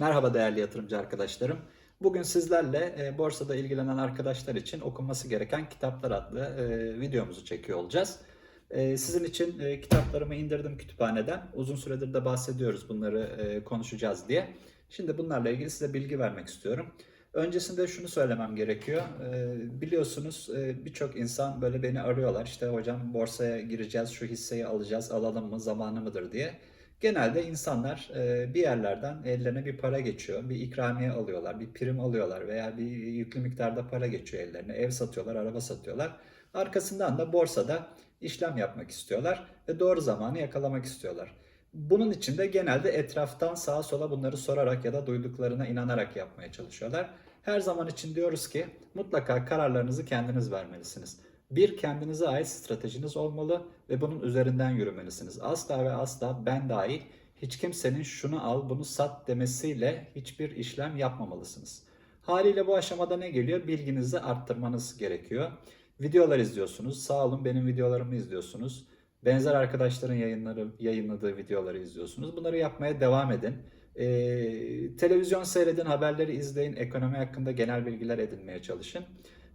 Merhaba değerli yatırımcı arkadaşlarım. Bugün sizlerle e, borsada ilgilenen arkadaşlar için okunması gereken kitaplar adlı e, videomuzu çekiyor olacağız. E, sizin için e, kitaplarımı indirdim kütüphaneden. Uzun süredir de bahsediyoruz bunları e, konuşacağız diye. Şimdi bunlarla ilgili size bilgi vermek istiyorum. Öncesinde şunu söylemem gerekiyor. E, biliyorsunuz e, birçok insan böyle beni arıyorlar. İşte hocam borsaya gireceğiz, şu hisseyi alacağız, alalım mı, zamanı mıdır diye. Genelde insanlar e, bir yerlerden ellerine bir para geçiyor, bir ikramiye alıyorlar, bir prim alıyorlar veya bir yüklü miktarda para geçiyor ellerine. Ev satıyorlar, araba satıyorlar. Arkasından da borsada işlem yapmak istiyorlar ve doğru zamanı yakalamak istiyorlar. Bunun için de genelde etraftan sağa sola bunları sorarak ya da duyduklarına inanarak yapmaya çalışıyorlar. Her zaman için diyoruz ki mutlaka kararlarınızı kendiniz vermelisiniz. Bir kendinize ait stratejiniz olmalı ve bunun üzerinden yürümelisiniz. Asla ve asla ben dahil hiç kimsenin şunu al bunu sat demesiyle hiçbir işlem yapmamalısınız. Haliyle bu aşamada ne geliyor? Bilginizi arttırmanız gerekiyor. Videolar izliyorsunuz. Sağ olun benim videolarımı izliyorsunuz. Benzer arkadaşların yayınları, yayınladığı videoları izliyorsunuz. Bunları yapmaya devam edin. Ee, televizyon seyredin, haberleri izleyin, ekonomi hakkında genel bilgiler edinmeye çalışın.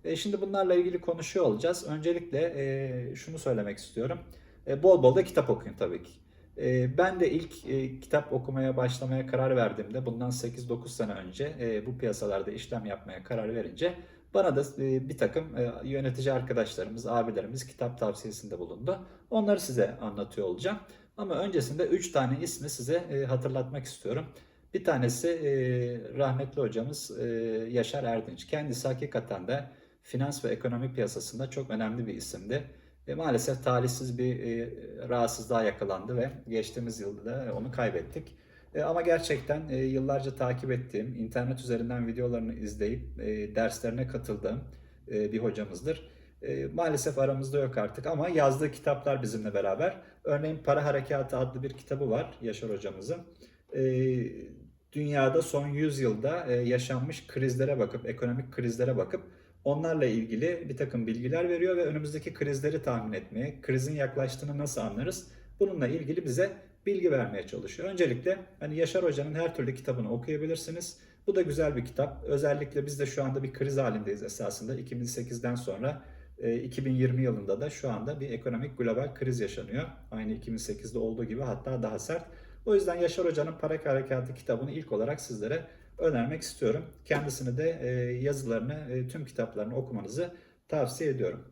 E, şimdi bunlarla ilgili konuşuyor olacağız. Öncelikle e, şunu söylemek istiyorum. E, bol bol da kitap okuyun tabii ki. E, ben de ilk e, kitap okumaya başlamaya karar verdiğimde bundan 8-9 sene önce e, bu piyasalarda işlem yapmaya karar verince bana da e, bir takım e, yönetici arkadaşlarımız, abilerimiz kitap tavsiyesinde bulundu. Onları size anlatıyor olacağım. Ama öncesinde 3 tane ismi size e, hatırlatmak istiyorum. Bir tanesi rahmetli hocamız Yaşar Erdinç. Kendisi hakikaten de finans ve ekonomi piyasasında çok önemli bir isimdi. E, maalesef talihsiz bir e, rahatsızlığa yakalandı ve geçtiğimiz yılda onu kaybettik. E, ama gerçekten e, yıllarca takip ettiğim, internet üzerinden videolarını izleyip e, derslerine katıldığım e, bir hocamızdır. E, maalesef aramızda yok artık ama yazdığı kitaplar bizimle beraber. Örneğin Para Harekatı adlı bir kitabı var Yaşar hocamızın. E, dünyada son 100 yılda e, yaşanmış krizlere bakıp, ekonomik krizlere bakıp onlarla ilgili bir takım bilgiler veriyor ve önümüzdeki krizleri tahmin etmeye, krizin yaklaştığını nasıl anlarız? Bununla ilgili bize bilgi vermeye çalışıyor. Öncelikle hani Yaşar Hoca'nın her türlü kitabını okuyabilirsiniz. Bu da güzel bir kitap. Özellikle biz de şu anda bir kriz halindeyiz esasında. 2008'den sonra 2020 yılında da şu anda bir ekonomik global kriz yaşanıyor. Aynı 2008'de olduğu gibi hatta daha sert. O yüzden Yaşar Hoca'nın Para Harekatı kitabını ilk olarak sizlere önermek istiyorum. Kendisini de e, yazılarını, e, tüm kitaplarını okumanızı tavsiye ediyorum.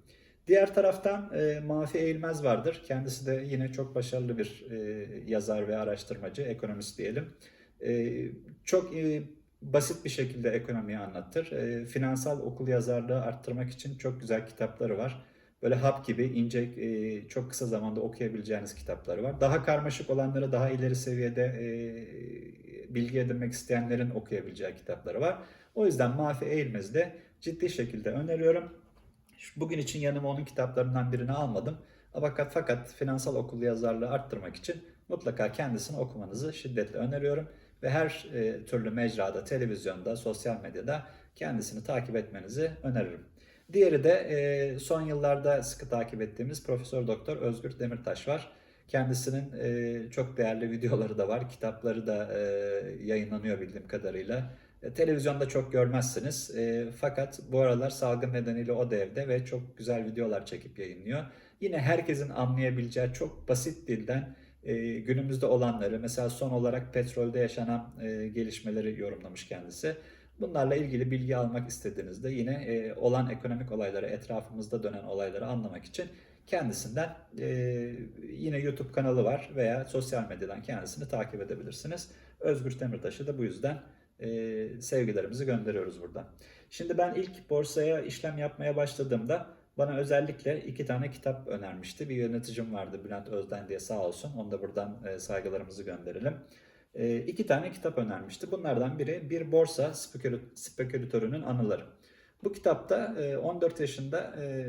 Diğer taraftan e, Mafi Eğilmez vardır. Kendisi de yine çok başarılı bir yazar ve araştırmacı, ekonomist diyelim. Çok basit bir şekilde ekonomiyi anlatır. Finansal okul yazarlığı arttırmak için çok güzel kitapları var. Böyle hap gibi ince, çok kısa zamanda okuyabileceğiniz kitapları var. Daha karmaşık olanları daha ileri seviyede bilgi edinmek isteyenlerin okuyabileceği kitapları var. O yüzden Mafi Eğilmez'i de ciddi şekilde öneriyorum. Bugün için yanıma onun kitaplarından birini almadım. Fakat, fakat finansal okul yazarlığı arttırmak için mutlaka kendisini okumanızı şiddetle öneriyorum. Ve her e, türlü mecrada, televizyonda, sosyal medyada kendisini takip etmenizi öneririm. Diğeri de e, son yıllarda sıkı takip ettiğimiz Profesör Doktor Özgür Demirtaş var. Kendisinin e, çok değerli videoları da var. Kitapları da e, yayınlanıyor bildiğim kadarıyla. E, televizyonda çok görmezsiniz. E, fakat bu aralar salgın nedeniyle o da evde ve çok güzel videolar çekip yayınlıyor. Yine herkesin anlayabileceği çok basit dilden e, günümüzde olanları, mesela son olarak petrolde yaşanan e, gelişmeleri yorumlamış kendisi. Bunlarla ilgili bilgi almak istediğinizde yine e, olan ekonomik olayları, etrafımızda dönen olayları anlamak için kendisinden e, yine YouTube kanalı var veya sosyal medyadan kendisini takip edebilirsiniz. Özgür Demirtaş'ı da bu yüzden e, sevgilerimizi gönderiyoruz burada. Şimdi ben ilk borsaya işlem yapmaya başladığımda bana özellikle iki tane kitap önermişti. Bir yöneticim vardı Bülent Özden diye sağ olsun. Onu da buradan e, saygılarımızı gönderelim. E, iki tane kitap önermişti. Bunlardan biri bir borsa spekülatörünün anıları. Bu kitapta 14 e, yaşında e,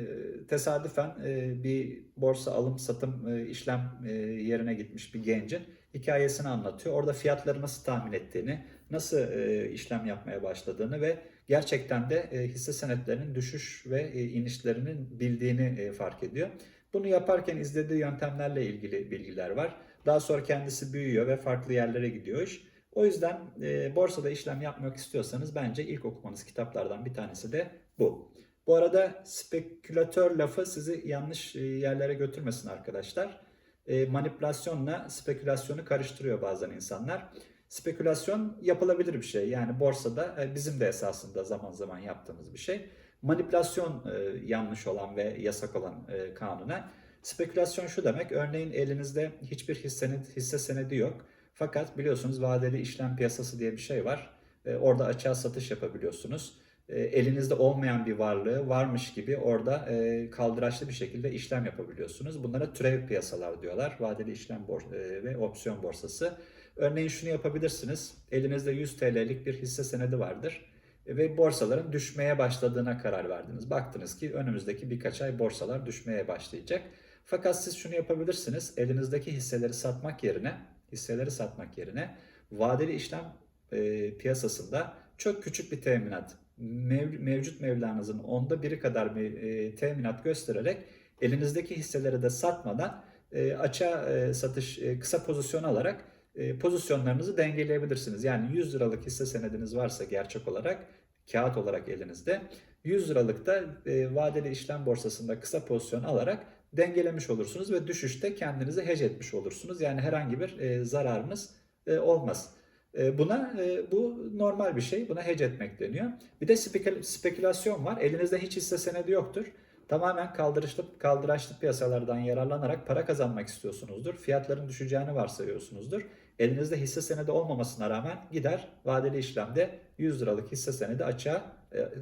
tesadüfen e, bir borsa alım satım işlem yerine gitmiş bir gencin hikayesini anlatıyor. Orada fiyatları nasıl tahmin ettiğini, nasıl işlem yapmaya başladığını ve gerçekten de hisse senetlerinin düşüş ve inişlerinin bildiğini fark ediyor. Bunu yaparken izlediği yöntemlerle ilgili bilgiler var. Daha sonra kendisi büyüyor ve farklı yerlere gidiyor iş. O yüzden e, borsada işlem yapmak istiyorsanız bence ilk okumanız kitaplardan bir tanesi de bu. Bu arada spekülatör lafı sizi yanlış e, yerlere götürmesin arkadaşlar. E, manipülasyonla spekülasyonu karıştırıyor bazen insanlar. Spekülasyon yapılabilir bir şey. Yani borsada e, bizim de esasında zaman zaman yaptığımız bir şey. Manipülasyon e, yanlış olan ve yasak olan e, kanuna. Spekülasyon şu demek, örneğin elinizde hiçbir hissenin, hisse senedi yok. Fakat biliyorsunuz vadeli işlem piyasası diye bir şey var. E, orada açığa satış yapabiliyorsunuz. E, elinizde olmayan bir varlığı varmış gibi orada e, kaldıraçlı bir şekilde işlem yapabiliyorsunuz. Bunlara türev piyasalar diyorlar. Vadeli işlem bor- e, ve opsiyon borsası. Örneğin şunu yapabilirsiniz. Elinizde 100 TL'lik bir hisse senedi vardır E, ve borsaların düşmeye başladığına karar verdiniz. Baktınız ki önümüzdeki birkaç ay borsalar düşmeye başlayacak. Fakat siz şunu yapabilirsiniz. Elinizdeki hisseleri satmak yerine hisseleri satmak yerine vadeli işlem e, piyasasında çok küçük bir teminat mev- mevcut mevlanızın onda biri kadar bir e, teminat göstererek elinizdeki hisseleri de satmadan e, açığa e, satış e, kısa pozisyon alarak e, pozisyonlarınızı dengeleyebilirsiniz. Yani 100 liralık hisse senediniz varsa gerçek olarak kağıt olarak elinizde 100 liralık da e, vadeli işlem borsasında kısa pozisyon alarak dengelemiş olursunuz ve düşüşte kendinizi hedge etmiş olursunuz. Yani herhangi bir e, zararınız e, olmaz. E, buna e, bu normal bir şey. Buna hedge etmek deniyor. Bir de spekül- spekülasyon var. Elinizde hiç hisse senedi yoktur. Tamamen kaldırışlı, kaldıraçlı piyasalardan yararlanarak para kazanmak istiyorsunuzdur. Fiyatların düşeceğini varsayıyorsunuzdur. Elinizde hisse senedi olmamasına rağmen gider vadeli işlemde 100 liralık hisse senedi açığa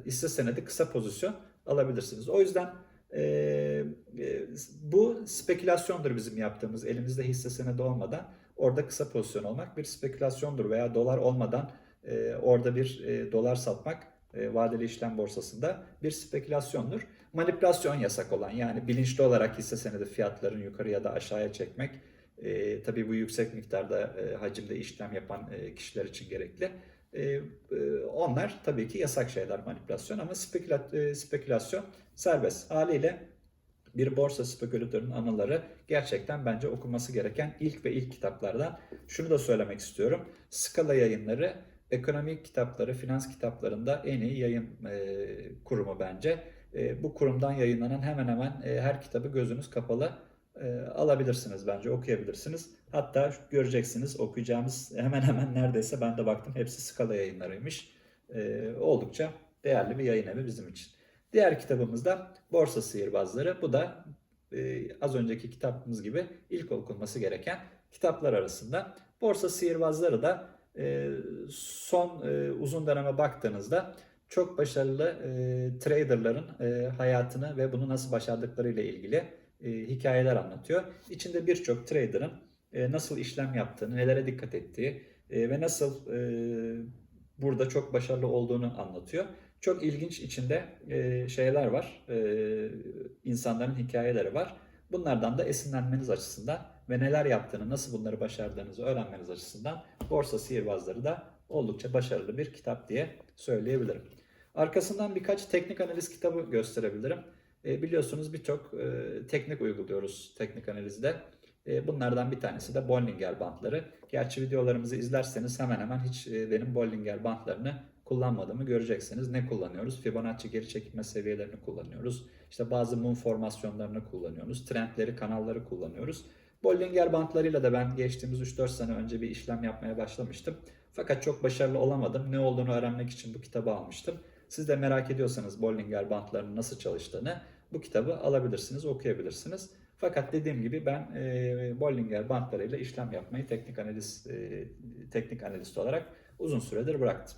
hisse senedi kısa pozisyon alabilirsiniz. O yüzden e, e, bu spekülasyondur bizim yaptığımız elimizde hisse senedi olmadan orada kısa pozisyon olmak bir spekülasyondur veya dolar olmadan e, orada bir e, dolar satmak e, vadeli işlem borsasında bir spekülasyondur. Manipülasyon yasak olan yani bilinçli olarak hisse senedi fiyatlarını yukarı ya da aşağıya çekmek e, tabii bu yüksek miktarda e, hacimde işlem yapan e, kişiler için gerekli. E, e, onlar tabii ki yasak şeyler manipülasyon ama speküla, e, spekülasyon serbest. Haliyle bir borsa spekülatörünün anıları gerçekten bence okunması gereken ilk ve ilk kitaplardan. Şunu da söylemek istiyorum. Skala yayınları ekonomik kitapları, finans kitaplarında en iyi yayın e, kurumu bence. E, bu kurumdan yayınlanan hemen hemen e, her kitabı gözünüz kapalı e, alabilirsiniz bence, okuyabilirsiniz. Hatta göreceksiniz okuyacağımız hemen hemen neredeyse ben de baktım hepsi skala yayınlarıymış. E, oldukça değerli bir yayın evi bizim için. Diğer kitabımız da Borsa Sihirbazları. Bu da e, az önceki kitabımız gibi ilk okunması gereken kitaplar arasında. Borsa Sihirbazları da e, son e, uzun döneme baktığınızda çok başarılı e, traderların e, hayatını ve bunu nasıl başardıkları ile ilgili e, hikayeler anlatıyor. İçinde birçok traderın nasıl işlem yaptığını, nelere dikkat ettiği e, ve nasıl e, burada çok başarılı olduğunu anlatıyor. Çok ilginç içinde e, şeyler var, e, insanların hikayeleri var. Bunlardan da esinlenmeniz açısından ve neler yaptığını, nasıl bunları başardığınızı öğrenmeniz açısından Borsa Sihirbazları da oldukça başarılı bir kitap diye söyleyebilirim. Arkasından birkaç teknik analiz kitabı gösterebilirim. E, biliyorsunuz birçok e, teknik uyguluyoruz teknik analizde. E, bunlardan bir tanesi de Bollinger Bandları. Gerçi videolarımızı izlerseniz hemen hemen hiç e, benim Bollinger Bandlarını kullanmadığımı göreceksiniz. Ne kullanıyoruz? Fibonacci geri çekilme seviyelerini kullanıyoruz. İşte bazı mum formasyonlarını kullanıyoruz. Trendleri, kanalları kullanıyoruz. Bollinger bantlarıyla da ben geçtiğimiz 3-4 sene önce bir işlem yapmaya başlamıştım. Fakat çok başarılı olamadım. Ne olduğunu öğrenmek için bu kitabı almıştım. Siz de merak ediyorsanız Bollinger bantlarının nasıl çalıştığını bu kitabı alabilirsiniz, okuyabilirsiniz. Fakat dediğim gibi ben e, Bollinger bantlarıyla işlem yapmayı teknik analiz e, teknik analist olarak uzun süredir bıraktım.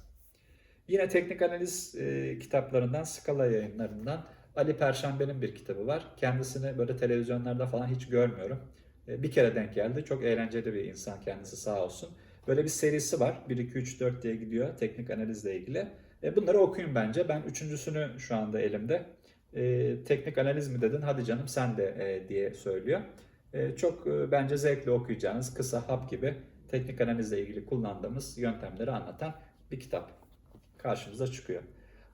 Yine teknik analiz e, kitaplarından, Skala yayınlarından Ali Perşembe'nin bir kitabı var. Kendisini böyle televizyonlarda falan hiç görmüyorum. E, bir kere denk geldi. Çok eğlenceli bir insan kendisi sağ olsun. Böyle bir serisi var. 1, 2, 3, 4 diye gidiyor teknik analizle ilgili. E, bunları okuyun bence. Ben üçüncüsünü şu anda elimde. E, teknik analiz mi dedin? Hadi canım sen de e, diye söylüyor. E, çok e, bence zevkli okuyacağınız kısa hap gibi teknik analizle ilgili kullandığımız yöntemleri anlatan bir kitap karşımıza çıkıyor.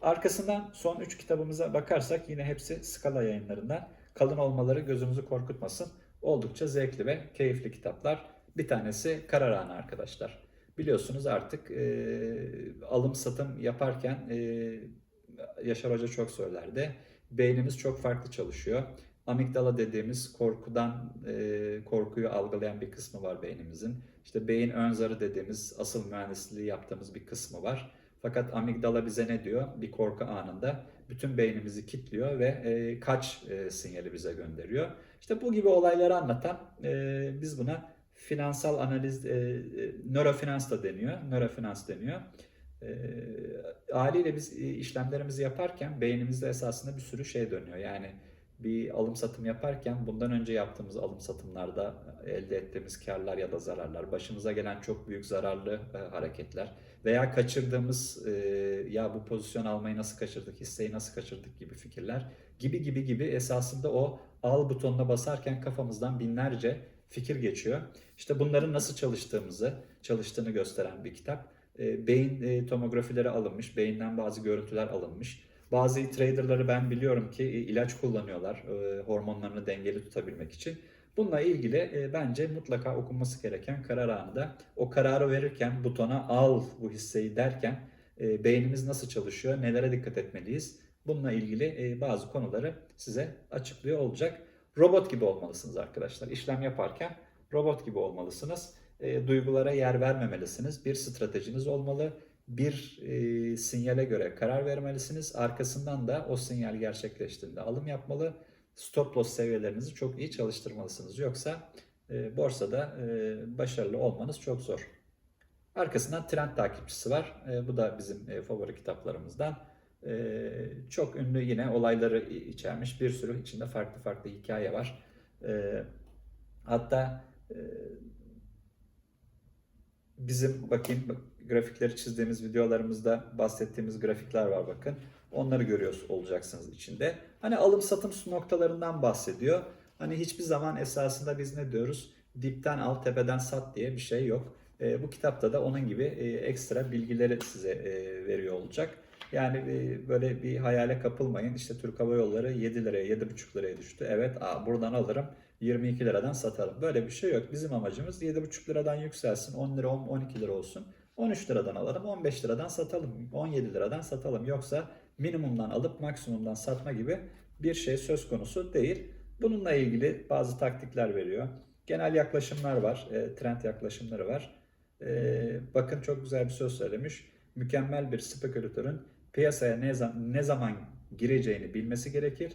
Arkasından son 3 kitabımıza bakarsak yine hepsi Skala yayınlarından. Kalın olmaları gözünüzü korkutmasın. Oldukça zevkli ve keyifli kitaplar. Bir tanesi Karar Anı arkadaşlar. Biliyorsunuz artık e, alım satım yaparken e, Yaşar Hoca çok söylerdi. Beynimiz çok farklı çalışıyor. Amigdala dediğimiz korkudan e, korkuyu algılayan bir kısmı var beynimizin. İşte beyin ön zarı dediğimiz asıl mühendisliği yaptığımız bir kısmı var. Fakat amigdala bize ne diyor? Bir korku anında bütün beynimizi kilitliyor ve e, kaç e, sinyali bize gönderiyor. İşte bu gibi olayları anlatan e, biz buna finansal analiz, e, e, nörofinans da deniyor. Nörofinans deniyor. Haliyle biz işlemlerimizi yaparken beynimizde esasında bir sürü şey dönüyor. Yani bir alım satım yaparken bundan önce yaptığımız alım satımlarda elde ettiğimiz karlar ya da zararlar, başımıza gelen çok büyük zararlı e, hareketler veya kaçırdığımız e, ya bu pozisyon almayı nasıl kaçırdık, hisseyi nasıl kaçırdık gibi fikirler gibi gibi gibi esasında o al butonuna basarken kafamızdan binlerce fikir geçiyor. İşte bunların nasıl çalıştığımızı, çalıştığını gösteren bir kitap. E, beyin e, tomografileri alınmış, beyinden bazı görüntüler alınmış. Bazı traderları ben biliyorum ki e, ilaç kullanıyorlar e, hormonlarını dengeli tutabilmek için. Bununla ilgili e, bence mutlaka okunması gereken karar anında o kararı verirken butona al bu hisseyi derken e, beynimiz nasıl çalışıyor, nelere dikkat etmeliyiz? Bununla ilgili e, bazı konuları size açıklıyor olacak. Robot gibi olmalısınız arkadaşlar. İşlem yaparken robot gibi olmalısınız. E, duygulara yer vermemelisiniz. Bir stratejiniz olmalı. Bir e, sinyale göre karar vermelisiniz. Arkasından da o sinyal gerçekleştiğinde alım yapmalı. Stop loss seviyelerinizi çok iyi çalıştırmalısınız. Yoksa e, borsada e, başarılı olmanız çok zor. Arkasından trend takipçisi var. E, bu da bizim e, favori kitaplarımızdan. E, çok ünlü yine olayları içermiş. Bir sürü içinde farklı farklı hikaye var. E, hatta e, bizim bakayım bak, grafikleri çizdiğimiz videolarımızda bahsettiğimiz grafikler var bakın. Onları görüyor olacaksınız içinde. Hani alım satım noktalarından bahsediyor. Hani hiçbir zaman esasında biz ne diyoruz? Dipten al tepeden sat diye bir şey yok. E, bu kitapta da onun gibi e, ekstra bilgileri size e, veriyor olacak. Yani e, böyle bir hayale kapılmayın. İşte Türk Hava Yolları 7 liraya 7,5 liraya düştü. Evet aa, buradan alırım 22 liradan satarım. Böyle bir şey yok. Bizim amacımız 7,5 liradan yükselsin 10 lira 12 lira olsun. 13 liradan alalım 15 liradan satalım 17 liradan satalım. Yoksa minimumdan alıp maksimumdan satma gibi bir şey söz konusu değil. Bununla ilgili bazı taktikler veriyor. Genel yaklaşımlar var, e, trend yaklaşımları var. E, bakın çok güzel bir söz söylemiş. Mükemmel bir spekülatörün piyasaya ne zaman gireceğini bilmesi gerekir.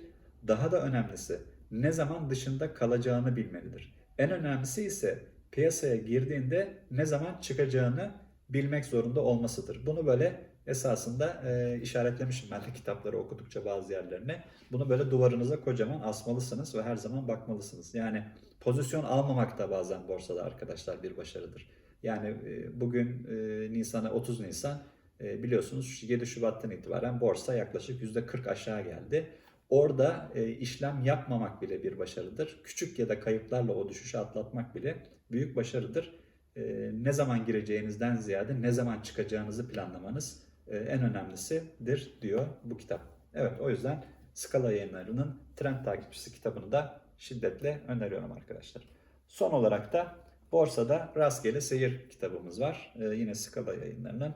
Daha da önemlisi ne zaman dışında kalacağını bilmelidir. En önemlisi ise piyasaya girdiğinde ne zaman çıkacağını bilmek zorunda olmasıdır. Bunu böyle esasında e, işaretlemişim ben de kitapları okudukça bazı yerlerine. Bunu böyle duvarınıza kocaman asmalısınız ve her zaman bakmalısınız. Yani pozisyon almamak da bazen borsada arkadaşlar bir başarıdır. Yani e, bugün e, Nisan'a 30 Nisan e, biliyorsunuz 7 Şubat'tan itibaren borsa yaklaşık %40 aşağı geldi. Orada e, işlem yapmamak bile bir başarıdır. Küçük ya da kayıplarla o düşüşü atlatmak bile büyük başarıdır. E, ne zaman gireceğinizden ziyade ne zaman çıkacağınızı planlamanız e, en önemlisidir diyor bu kitap. Evet o yüzden Skala yayınlarının Trend Takipçisi kitabını da şiddetle öneriyorum arkadaşlar. Son olarak da Borsada Rastgele Seyir kitabımız var. E, yine Skala yayınlarının.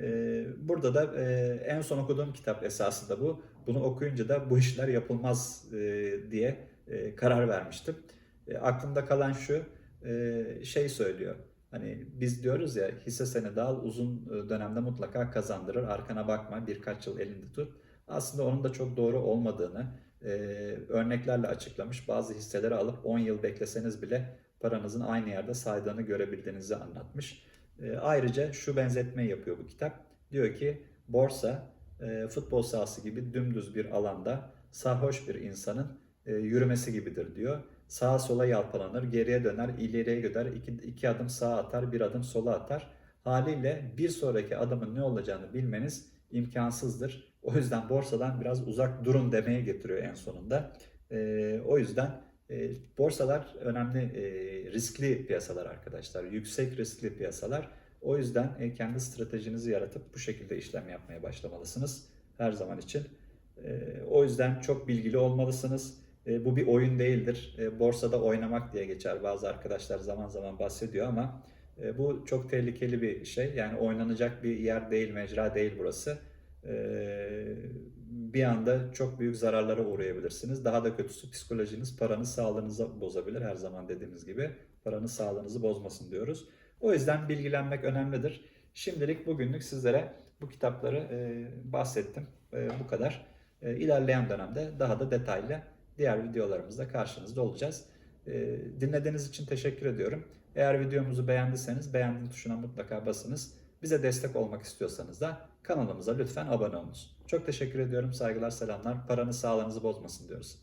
E, burada da e, en son okuduğum kitap esası da bu. Bunu okuyunca da bu işler yapılmaz e, diye e, karar vermiştim. E, aklımda kalan şu e, şey söylüyor. Hani biz diyoruz ya hisse senedi al uzun dönemde mutlaka kazandırır. Arkana bakma birkaç yıl elinde tut. Aslında onun da çok doğru olmadığını e, örneklerle açıklamış. Bazı hisseleri alıp 10 yıl bekleseniz bile paranızın aynı yerde saydığını görebildiğinizi anlatmış. E, ayrıca şu benzetmeyi yapıyor bu kitap. Diyor ki borsa e, futbol sahası gibi dümdüz bir alanda sarhoş bir insanın e, yürümesi gibidir diyor. Sağa sola yalpalanır, geriye döner, ileriye gider, iki, iki adım sağa atar, bir adım sola atar. Haliyle bir sonraki adımın ne olacağını bilmeniz imkansızdır. O yüzden borsadan biraz uzak durun demeye getiriyor en sonunda. E, o yüzden e, borsalar önemli e, riskli piyasalar arkadaşlar. Yüksek riskli piyasalar. O yüzden e, kendi stratejinizi yaratıp bu şekilde işlem yapmaya başlamalısınız her zaman için. E, o yüzden çok bilgili olmalısınız. E, bu bir oyun değildir. Borsada oynamak diye geçer. Bazı arkadaşlar zaman zaman bahsediyor ama bu çok tehlikeli bir şey. Yani oynanacak bir yer değil, mecra değil burası. Bir anda çok büyük zararlara uğrayabilirsiniz. Daha da kötüsü psikolojiniz, paranız, sağlığınızı bozabilir. Her zaman dediğimiz gibi paranız sağlığınızı bozmasın diyoruz. O yüzden bilgilenmek önemlidir. Şimdilik bugünlük sizlere bu kitapları e, bahsettim. E, bu kadar. E, ilerleyen dönemde daha da detaylı diğer videolarımızda karşınızda olacağız. Dinlediğiniz için teşekkür ediyorum. Eğer videomuzu beğendiyseniz beğendim tuşuna mutlaka basınız. Bize destek olmak istiyorsanız da kanalımıza lütfen abone olunuz. Çok teşekkür ediyorum. Saygılar, selamlar. Paranız sağlığınızı bozmasın diyoruz.